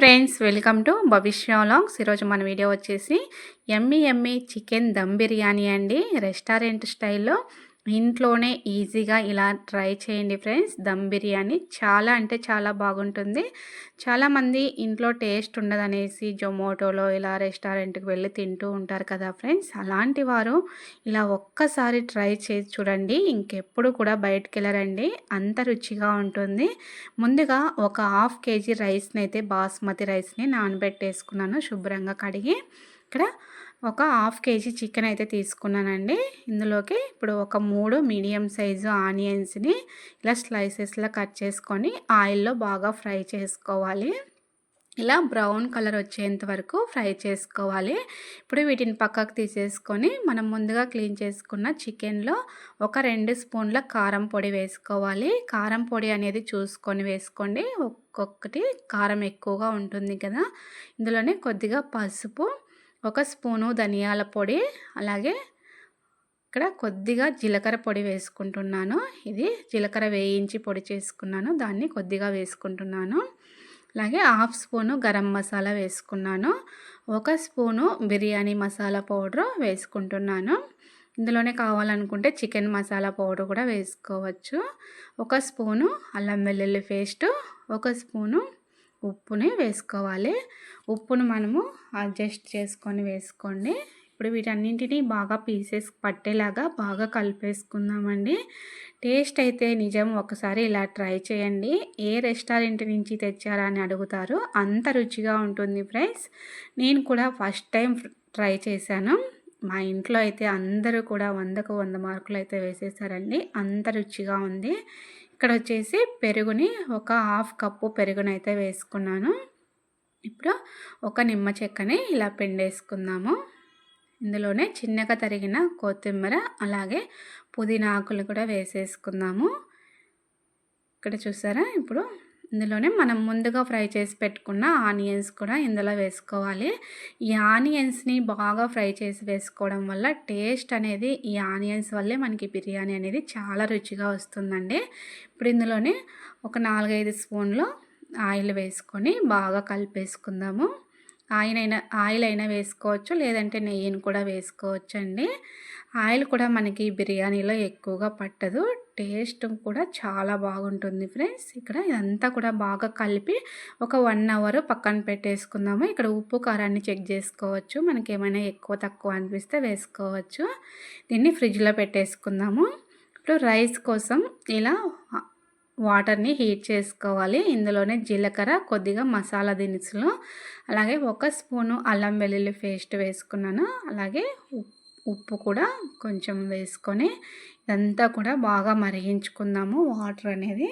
Friends welcome to Bhavishya vlogs. ఈరోజు మన video వచ్చేసి ఎమ్మి ఎమ్మి చికెన్ దమ్ బిర్యానీ అండి. రెస్టారెంట్ స్టైల్లో ఇంట్లోనే ఈజీగా ఇలా ట్రై చేయండి ఫ్రెండ్స్. దమ్ బిర్యానీ చాలా అంటే చాలా బాగుంటుంది. చాలామంది ఇంట్లో టేస్ట్ ఉండదనేసి జొమాటోలో ఇలా రెస్టారెంట్కి వెళ్ళి తింటూ ఉంటారు కదా ఫ్రెండ్స్. అలాంటి వారు ఇలా ఒక్కసారి ట్రై చేసి చూడండి. ఇంకెప్పుడు కూడా బయటకు వెళ్ళరండి. అంత రుచిగా ఉంటుంది. ముందుగా ఒక హాఫ్ కేజీ రైస్ని అయితే బాస్మతి రైస్ని నానబెట్టేసుకున్నాను శుభ్రంగా కడిగి. ఇక్కడ ఒక హాఫ్ కేజీ చికెన్ అయితే తీసుకున్నానండి. ఇందులోకి ఇప్పుడు ఒక మూడు మీడియం సైజు ఆనియన్స్ని ఇలా స్లైసెస్లో కట్ చేసుకొని ఆయిల్లో బాగా ఫ్రై చేసుకోవాలి. ఇలా బ్రౌన్ కలర్ వచ్చేంత వరకు ఫ్రై చేసుకోవాలి. ఇప్పుడు వీటిని పక్కకు తీసేసుకొని మనం ముందుగా క్లీన్ చేసుకున్న చికెన్లో ఒక రెండు స్పూన్ల కారం పొడి వేసుకోవాలి. కారం పొడి అనేది చూసుకొని వేసుకోండి. ఒక్కొక్కటి కారం ఎక్కువగా ఉంటుంది కదా. ఇందులోనే కొద్దిగా పసుపు ఒక స్పూను ధనియాల పొడి అలాగే ఇక్కడ కొద్దిగా జీలకర్ర పొడి వేసుకుంటున్నాను. ఇది జీలకర్ర వేయించి పొడి చేసుకున్నాను. దాన్ని కొద్దిగా వేసుకుంటున్నాను. అలాగే హాఫ్ స్పూను గరం మసాలా వేసుకున్నాను. ఒక స్పూను బిర్యానీ మసాలా పౌడర్ వేసుకుంటున్నాను. ఇందులోనే కావాలనుకుంటే చికెన్ మసాలా పౌడర్ కూడా వేసుకోవచ్చు. ఒక స్పూను అల్లం వెల్లుల్లి పేస్ట్ ఒక స్పూను ఉప్పుని వేసుకోవాలి. ఉప్పును మనము అడ్జస్ట్ చేసుకొని వేసుకోండి. ఇప్పుడు వీటన్నింటినీ బాగా పీసెస్ పట్టేలాగా బాగా కలిపేసుకుందామండి. టేస్ట్ అయితే నిజం ఒకసారి ఇలా ట్రై చేయండి. ఏ రెస్టారెంట్ నుంచి తెచ్చారా అని అడుగుతారు. అంత రుచిగా ఉంటుంది ఫ్రెండ్స్. నేను కూడా ఫస్ట్ టైం ట్రై చేశాను. మా ఇంట్లో అయితే అందరూ కూడా వందకు వంద మార్కులు అయితే వేసేసారండి. అంత రుచిగా ఉంది. ఇక్కడ వచ్చేసి పెరుగుని ఒక హాఫ్ కప్పు పెరుగునైతే వేసుకున్నాను. ఇప్పుడు ఒక నిమ్మ చెక్కని ఇలా పిండేసుకుందాము. ఇందులోనే చిన్నగా తరిగిన కొత్తిమీర అలాగే పుదీనా ఆకులు కూడా వేసేసుకుందాము. ఇక్కడ చూసారా? ఇప్పుడు ఇందులోనే మనం ముందుగా ఫ్రై చేసి పెట్టుకున్న ఆనియన్స్ కూడా ఇందులో వేసుకోవాలి. ఈ ఆనియన్స్ని బాగా ఫ్రై చేసి వేసుకోవడం వల్ల టేస్ట్ అనేది ఈ ఆనియన్స్ వల్లే మనకి బిర్యానీ అనేది చాలా రుచిగా వస్తుందండి. ఇప్పుడు ఇందులోనే ఒక నాలుగైదు స్పూన్లు ఆయిల్ వేసుకొని బాగా కలిపేసుకుందాము. ఆయిల్ అయినా ఆయిల్ అయినా వేసుకోవచ్చు. లేదంటే నెయ్యిని కూడా వేసుకోవచ్చు అండి ఆయిల్ కూడా మనకి బిర్యానీలో ఎక్కువగా పట్టదు. టేస్ట్ కూడా చాలా బాగుంటుంది ఫ్రెండ్స్. ఇక్కడ ఇదంతా కూడా బాగా కలిపి ఒక వన్ అవర్ పక్కన పెట్టేసుకుందాము. ఇక్కడ ఉప్పు కారాన్ని చెక్ చేసుకోవచ్చు. మనకి ఏమైనా ఎక్కువ తక్కువ అనిపిస్తే వేసుకోవచ్చు. దీన్ని ఫ్రిడ్జ్లో పెట్టేసుకుందాము. ఇప్పుడు రైస్ కోసం ఇలా వాటర్ని హీట్ చేసుకోవాలి. ఇందులోనే జీలకర్ర కొద్దిగా మసాలా దినుసులు అలాగే ఒక స్పూను అల్లం వెల్లుల్లి పేస్ట్ వేసుకున్నాను. అలాగే ఉప్పు కూడా కొంచెం వేసుకొని ఇదంతా కూడా బాగా మరిగించుకుందాము వాటర్ అనేది.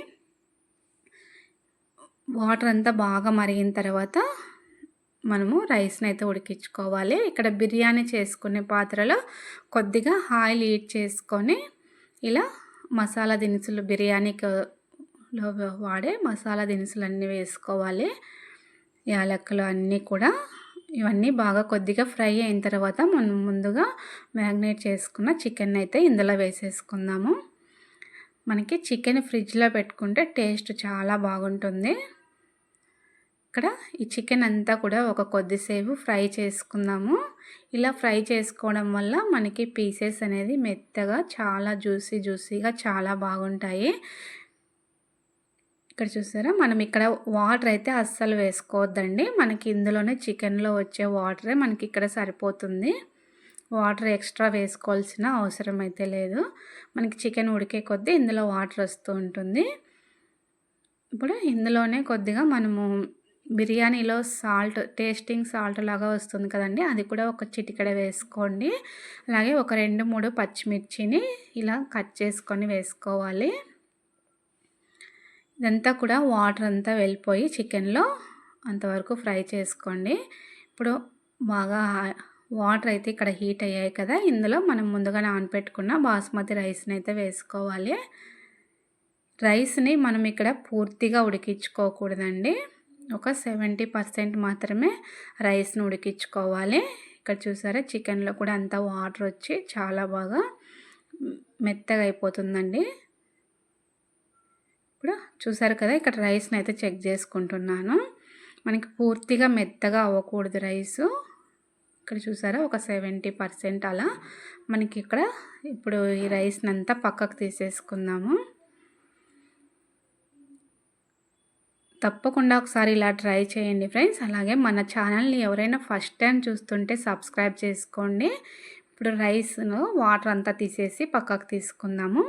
వాటర్ అంతా బాగా మరిగిన తర్వాత మనము రైస్ని అయితే ఉడికించుకోవాలి. ఇక్కడ బిర్యానీ చేసుకునే పాత్రలో కొద్దిగా ఆయిల్ హీట్ చేసుకొని ఇలా మసాలా దినుసులు బిర్యానీకి లో వాడే మసాలా దినుసులు అన్నీ వేసుకోవాలి. యాలక్కలు అన్నీ కూడా ఇవన్నీ బాగా కొద్దిగా ఫ్రై అయిన తర్వాత మనం ముందుగా మ్యాగ్నేట్ చేసుకున్న చికెన్ అయితే ఇందులో వేసేసుకుందాము. మనకి చికెన్ ఫ్రిడ్జ్లో పెట్టుకుంటే టేస్ట్ చాలా బాగుంటుంది. ఇక్కడ ఈ చికెన్ అంతా కూడా ఒక కొద్దిసేపు ఫ్రై చేసుకుందాము. ఇలా ఫ్రై చేసుకోవడం వల్ల మనకి పీసెస్ అనేది మెత్తగా చాలా జ్యూసీ జ్యూసీగా చాలా బాగుంటాయి. ఇక్కడ చూసారా? మనం ఇక్కడ వాటర్ అయితే అస్సలు వేసుకోవద్దండి. మనకి ఇందులోనే చికెన్లో వచ్చే వాటరే మనకి ఇక్కడ సరిపోతుంది. వాటర్ ఎక్స్ట్రా వేసుకోవాల్సిన అవసరం అయితే లేదు. మనకి చికెన్ ఉడికే కొద్దీ ఇందులో వాటర్ వస్తూ ఉంటుంది. ఇప్పుడు ఇందులోనే కొద్దిగా మనము బిర్యానీలో సాల్ట్ టేస్టింగ్ సాల్ట్ లాగా వస్తుంది కదండి. అది కూడా ఒక చిటికెడ వేసుకోండి. అలాగే ఒక రెండు మూడు పచ్చిమిర్చిని ఇలా కట్ చేసుకొని వేసుకోవాలి. ఇదంతా కూడా వాటర్ అంతా వెళ్ళిపోయి చికెన్లో అంతవరకు ఫ్రై చేసుకోండి. ఇప్పుడు బాగా వాటర్ అయితే ఇక్కడ హీట్ అయ్యాయి కదా ఇందులో మనం ముందుగా నానపెట్టుకున్న బాస్మతి రైస్ని అయితే వేసుకోవాలి. రైస్ని మనం ఇక్కడ పూర్తిగా ఉడికించుకోకూడదండి. ఒక సెవెంటీ పర్సెంట్ మాత్రమే రైస్ని ఉడికించుకోవాలి. ఇక్కడ చూసారా చికెన్లో కూడా అంతా వాటర్ వచ్చి చాలా బాగా మెత్తగా అయిపోతుందండి. ఇప్పుడు చూసారు కదా ఇక్కడ రైస్ని అయితే చెక్ చేసుకుంటున్నాను. మనకి పూర్తిగా మెత్తగా అవ్వకూడదు రైసు. ఇక్కడ చూసారా ఒక సెవెంటీ పర్సెంట్ అలా మనకి ఇక్కడ ఇప్పుడు ఈ రైస్ని అంతా పక్కకు తీసేసుకుందాము. తప్పకుండా ఒకసారి ఇలా ట్రై చేయండి ఫ్రెండ్స్. అలాగే మన ఛానల్ని ఎవరైనా ఫస్ట్ టైం చూస్తుంటే సబ్స్క్రైబ్ చేసుకోండి. ఇప్పుడు రైస్ను వాటర్ అంతా తీసేసి పక్కకు తీసుకుందాము.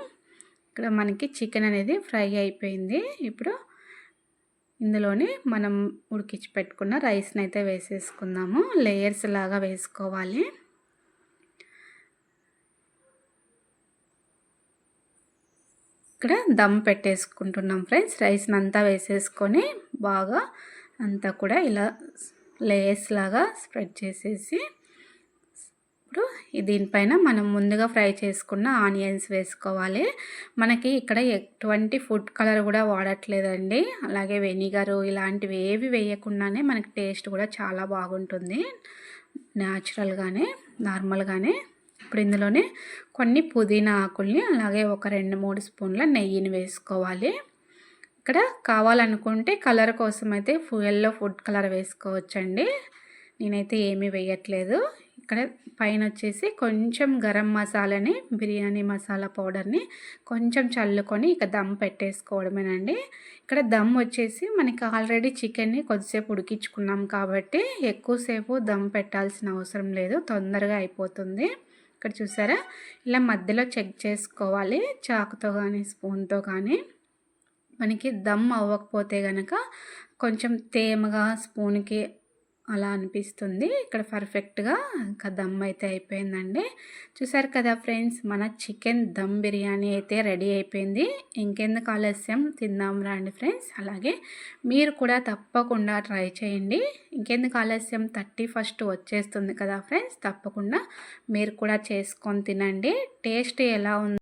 ఇక్కడ మనకి చికెన్ అనేది ఫ్రై అయిపోయింది. ఇప్పుడు ఇందులోనే మనం ఉడికించి పెట్టుకున్న రైస్ని అయితే వేసేసుకుందాము. లేయర్స్ లాగా వేసుకోవాలి. ఇక్కడ దమ్ పెట్టేసుకుంటున్నాం ఫ్రెండ్స్. రైస్ని అంతా వేసేసుకొని బాగా అంతా కూడా ఇలా లేయర్స్ లాగా స్ప్రెడ్ చేసేసి ఇప్పుడు దీనిపైన మనం ముందుగా ఫ్రై చేసుకున్న ఆనియన్స్ వేసుకోవాలి. మనకి ఇక్కడ ఎటువంటి ఫుడ్ కలర్ కూడా వాడట్లేదండి. అలాగే వెనిగరు ఇలాంటివి ఏవి వేయకుండానే మనకి టేస్ట్ కూడా చాలా బాగుంటుంది. న్యాచురల్గానే నార్మల్గానే. ఇప్పుడు ఇందులోనే కొన్ని పుదీనా ఆకుల్ని అలాగే ఒక రెండు మూడు స్పూన్ల నెయ్యిని వేసుకోవాలి. ఇక్కడ కావాలనుకుంటే కలర్ కోసం అయితే ఎల్లో ఫుడ్ కలర్ వేసుకోవచ్చండి. నేనైతే ఏమీ వేయట్లేదు. ఇక్కడ పైన వచ్చేసి కొంచెం గరం మసాలాని బిర్యానీ మసాలా పౌడర్ని కొంచెం చల్లుకొని ఇక దమ్ పెట్టేసుకోవడమేనండి. ఇక్కడ దమ్ వచ్చేసి మనకి ఆల్రెడీ చికెన్ని కొద్దిసేపు ఉడికించుకున్నాం కాబట్టి ఎక్కువసేపు దమ్ పెట్టాల్సిన అవసరం లేదు తొందరగా అయిపోతుంది. ఇక్కడ చూసారా? ఇలా మధ్యలో చెక్ చేసుకోవాలి చాకుతో కానీ స్పూన్తో కానీ మనకి దమ్ అవ్వకపోతే కనుక కొంచెం తేమగా స్పూన్కి అలా అనిపిస్తుంది. ఇక్కడ పర్ఫెక్ట్గా ఇంకా దమ్ అయితే అయిపోయిందండి. చూసారు కదా ఫ్రెండ్స్ మన చికెన్ దమ్ బిర్యానీ అయితే రెడీ అయిపోయింది. ఇంకెందుకు ఆలస్యం? తిందాం రండి ఫ్రెండ్స్. అలాగే మీరు కూడా తప్పకుండా ట్రై చేయండి. ఇంకెందుకు ఆలస్యం? థర్టీ ఫస్ట్ వచ్చేస్తుంది కదా ఫ్రెండ్స్ తప్పకుండా మీరు కూడా చేసుకొని తినండి. టేస్ట్ ఎలా ఉంది?